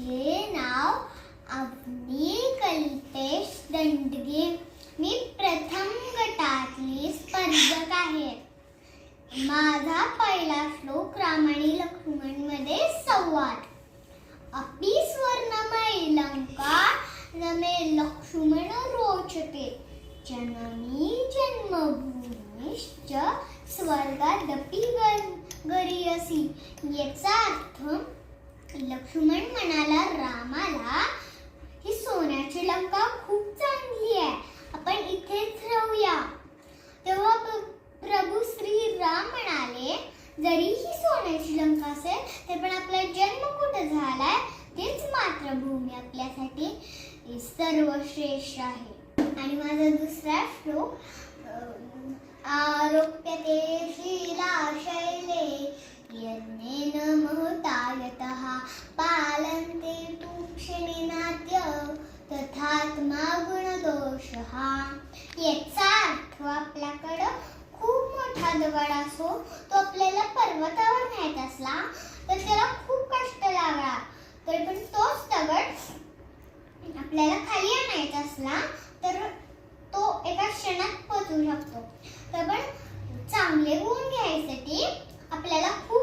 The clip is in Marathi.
माझे नाव अवनी कल्पेश दंडगे. मी प्रथम गटातली स्पर्धक आहे. माझा पहिला श्लोक राम आणि लक्ष्मणमध्ये संवाद. अपि स्वर्णमय लंका नमे लक्ष्मण रोचते. जननी जन्मभूमीश्च स्वर्गादपि गरी गरीयसी. याचा अर्थ लक्ष्मण म्हणाला रामाला ही सोन्याची लंका खूप चांगली आहे. आपण इथेच राहूया. तेव्हा प्रभू श्री राम म्हणाले जरी ही सोन्याची लंका असेल ते पण आपला जन्म कुठं झालाय? तेच मातृभूमी आपल्यासाठी सर्वश्रेष्ठ आहे. आणि माझा दुसरा श्लोक आरोप्यदेशी राशले यांनी महता पालन्ते तथात्मा गुणदोषः याचा अर्थ आपल्याकडं खूप मोठा दगड असो तो आपल्याला पर्वतावर असला तर त्याला खूप कष्ट लागला. तर पण तोच दगड आपल्याला खाली आणायचा असला तर तो एका क्षणात पोचू शकतो. तर पण चांगले गुण घ्यायसाठी आपल्याला खूप